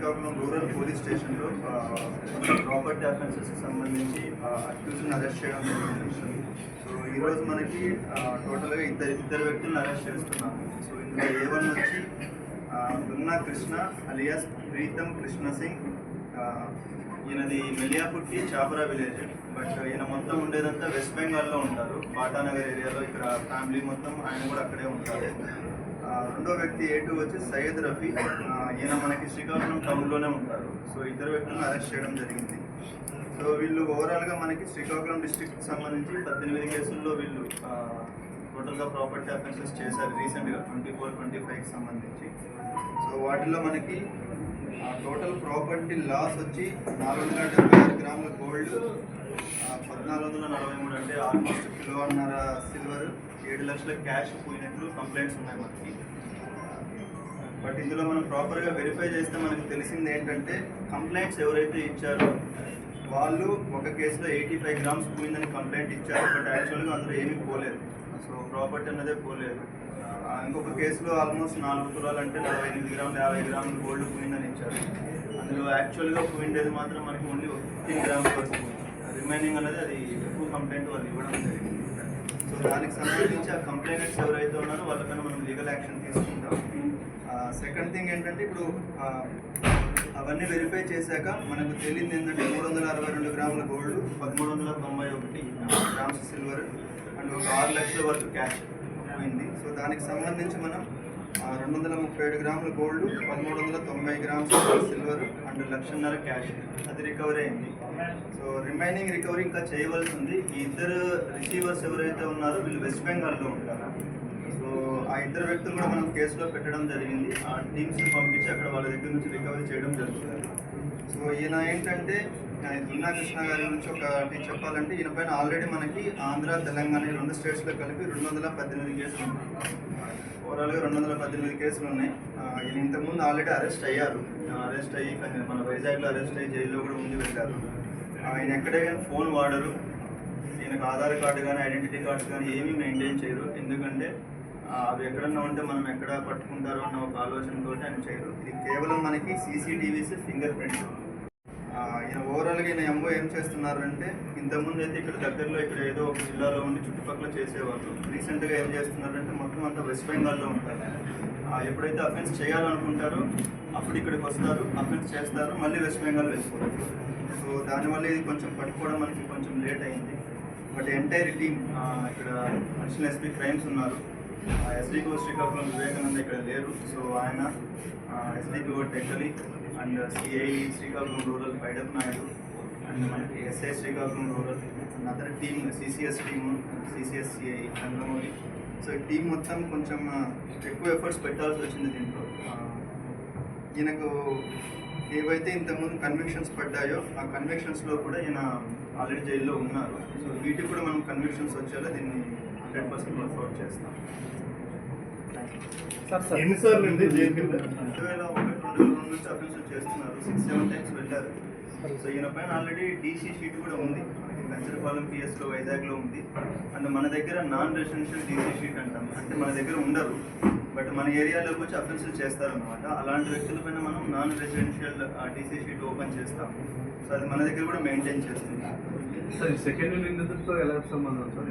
Srikakulam rural police స్టేషన్లో property అఫెన్సెస్కి సంబంధించి అక్యూజ్ని అరెస్ట్ చేయడం జరిగింది. సో ఈరోజు మనకి టోటల్గా ఇద్దరు ఇద్దరు వ్యక్తులను అరెస్ట్ చేస్తున్నాము సో ఇందులో ఏ వన్ వచ్చి దున్నా కృష్ణ అలియాస్ ప్రీతం కృష్ణ సింగ్ ఈయనది మెలియాపుట్టి చాపరా విలేజ్. బట్ ఈయన మొత్తం ఉండేదంతా వెస్ట్ బెంగాల్లో ఉంటారు. బాటానగర్ ఏరియాలో ఇక్కడ ఫ్యామిలీ మొత్తం ఆయన కూడా అక్కడే ఉంటారు. రెండో వ్యక్తి ఏ టూ వచ్చి సయ్యద్ రఫీ. ఈయన మనకి శ్రీకాకుళం టౌన్లోనే ఉంటారు. సో ఇద్దరు వ్యక్తులను అరెస్ట్ చేయడం జరిగింది. సో వీళ్ళు ఓవరాల్గా మనకి శ్రీకాకుళం డిస్ట్రిక్ట్కి సంబంధించి పద్దెనిమిది కేసుల్లో వీళ్ళు టోటల్గా ప్రాపర్టీ అఫెన్సెస్ చేశారు రీసెంట్గా ట్వంటీ ఫోర్ ట్వంటీ ఫైవ్కి సంబంధించి. సో వాటిలో మనకి టోటల్ ప్రాపర్టీ లాస్ వచ్చి నాలుగు వందల డెబ్బై ఆరు గ్రాముల గోల్డ్ పద్నాలుగు వందల నలభై మూడు అంటే ఆల్మోస్ట్ కిలోన్నర సిల్వర్. ఏడు లక్షల క్యాష్ పోయినట్లు కంప్లైంట్స్ ఉన్నాయి మనకి. బట్ ఇందులో మనం ప్రాపర్గా వెరిఫై చేస్తే మనకు తెలిసింది ఏంటంటే కంప్లైంట్స్ ఎవరైతే ఇచ్చారో వాళ్ళు ఒక కేసులో ఎయిటీ ఫైవ్ గ్రామ్స్ పోయిందని కంప్లైంట్ ఇచ్చారు బట్ యాక్చువల్గా అందులో ఏమీ పోలేదు. సో ప్రాపర్టీ అన్నదే పోలేదు. ఇంకొక కేసులో ఆల్మోస్ట్ నాలుగు తులాలు అంటే నలభై ఎనిమిది గ్రాములు యాభై గ్రాములు గోల్డ్ పోయిందని ఇచ్చారు. అందులో యాక్చువల్గా పోయిండేది మాత్రం మనకి ఓన్లీ ఫిఫ్టీన్ గ్రామ్స్ వరకు రిమైనింగ్ అనేది అది ఎక్కువ కంప్లైంట్ వాళ్ళు ఇవ్వడం జరిగింది. దానికి సంబంధించి ఆ కంప్లైంట్స్ ఎవరైతే ఉన్నారో వాళ్ళకన్నా మనం లీగల్ యాక్షన్ తీసుకుంటాం. సెకండ్ థింగ్ ఏంటంటే ఇప్పుడు అవన్నీ వెరిఫై చేశాక మనకు తెలియదు ఏంటంటే మూడు వందల అరవై రెండు గ్రాముల గోల్డ్ పదమూడు వందల తొంభై ఒకటి గ్రామ్స్ సిల్వర్ అండ్ ఒక ఆరు లక్షల వరకు క్యాష్ పోయింది. సో దానికి సంబంధించి మనం రెండు వందల ముప్పై ఏడు గ్రాముల గోల్డ్ పదమూడు వందల తొంభై గ్రామ్స్ సిల్వర్ అండ్ లక్షన్నర క్యాష్ అది రికవరీ అయింది. సో రిమైనింగ్ రికవరీ ఇంకా చేయవలసి ఉంది ఈ ఇద్దరు రిసీవర్స్ ఎవరైతే ఉన్నారో వీళ్ళు వెస్ట్ బెంగాల్లో ఉంటారు. సో ఆ ఇద్దరు వ్యక్తులు కూడా మనం కేసులో పెట్టడం జరిగింది. ఆ టీమ్స్ని పంపించి అక్కడ వాళ్ళ దగ్గర నుంచి రికవరీ చేయడం జరుగుతుంది. సో ఈయన ఏంటంటే దున్నా కృష్ణ గారి గురించి ఒకటి చెప్పాలంటే ఈయన పైన ఆల్రెడీ మనకి ఆంధ్ర తెలంగాణ రెండు స్టేట్స్లో కలిపి రెండు వందల పద్దెనిమిది కేసులు ఉన్నాయి. ఓవరాల్గా రెండు వందల పద్దెనిమిది కేసులు ఉన్నాయి. ఈయన ఇంతకుముందు ఆల్రెడీ అరెస్ట్ అయ్యారు. అరెస్ట్ అయ్యి మన వైజాగ్లో అరెస్ట్ అయ్యి జైల్లో కూడా ఉండి వెళ్ళారు. ఆయన ఎక్కడే కానీ ఫోన్ వాడరు. ఈయనకు ఆధార్ కార్డు కానీ ఐడెంటిటీ కార్డు కానీ ఏమీ మెయింటైన్ చేయరు. ఎందుకంటే అవి ఎక్కడన్నా ఉంటే మనం ఎక్కడ పట్టుకుంటారో అన్న ఒక ఆలోచనతో ఆయన చేయరు. ఇది కేవలం మనకి సీసీటీవీస్ ఫింగర్ ప్రింట్స్ ఈయన ఓవరాల్గా ఈయన ఎంఓ ఏం చేస్తున్నారు అంటే ఇంతకుముందు అయితే ఇక్కడ దగ్గరలో ఇక్కడ ఏదో ఒక జిల్లాలో ఉండి చుట్టుపక్కల చేసేవాళ్ళు. రీసెంట్గా ఏం చేస్తున్నారంటే మొత్తం అంతా వెస్ట్ బెంగాల్లో ఉంటారు. ఎప్పుడైతే అఫెన్స్ చేయాలనుకుంటారో అప్పుడు ఇక్కడికి వస్తారు. అఫెన్స్ చేస్తారు మళ్ళీ వెస్ట్ బెంగాల్ వెళ్ళిపోతారు సో దానివల్ల ఇది కొంచెం పట్టుకోవడం మనకి కొంచెం లేట్ అయింది. బట్ ఎంటైర్ టీమ్ ఇక్కడ అడిషనల్ ఎస్పీ క్రైమ్స్ ఉన్నారు. ఎస్డీకో శ్రీకాకుళం వివేకానంద ఇక్కడ లేరు. సో ఆయన ఎస్డీకో Tekkali and CI Srikakulam rural Paidap Naidu and మనకి ఎస్ఐ శ్రీకాకుళం రూరల్ అండ్ అతని team CCS team CCS CI Chandramouli so team మొత్తం కొంచెం ఎక్కువ ఎఫర్ట్స్ పెట్టాల్సి వచ్చింది దీంట్లో. ఈయనకు ఏవైతే ఇంతకుముందు కన్విక్షన్స్ పడ్డాయో ఆ కన్విక్షన్స్లో కూడా ఈయన ఆల్రెడీ జైల్లో ఉన్నారు. సో వీటికి కూడా మనం కన్విక్షన్స్ వచ్చేలా దీన్ని హండ్రెడ్ పర్సెంట్ వర్కౌట్ చేస్తాం. ఎన్నిసార్లు అండి జైలు కింద? రెండు వేల ఒకటి రెండు వేల నుంచి అఫీసులు చేస్తున్నారు. సిక్స్ సెవెన్ టైమ్స్ వెళ్ళారు. సో ఈయన పైన ఆల్రెడీ డీసీ షీట్ కూడా ఉంది. మనకి కంచరపాలెం పిఎస్లో వైజాగ్లో ఉంది. అండ్ మన దగ్గర నాన్ రెసిడెన్షియల్ డీసీ షీట్ అంటాం. అంటే మన దగ్గర ఉండరు. బట్ మన ఏరియాలోకి వచ్చి అఫెన్సులు చేస్తారనమాట అలాంటి వ్యక్తుల పైన మనం non residential DC sheet open చేస్తాం. సో అది మన దగ్గర కూడా మెయింటైన్ చేస్తుంది. సార్ సెకండ్ నిందితులతో ఎలా సంబంధం సార్?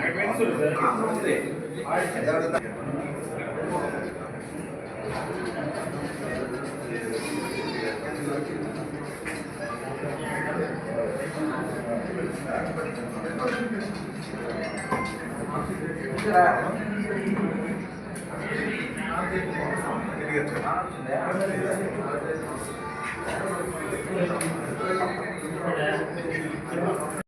బ్యాటింగ్ ఉన్న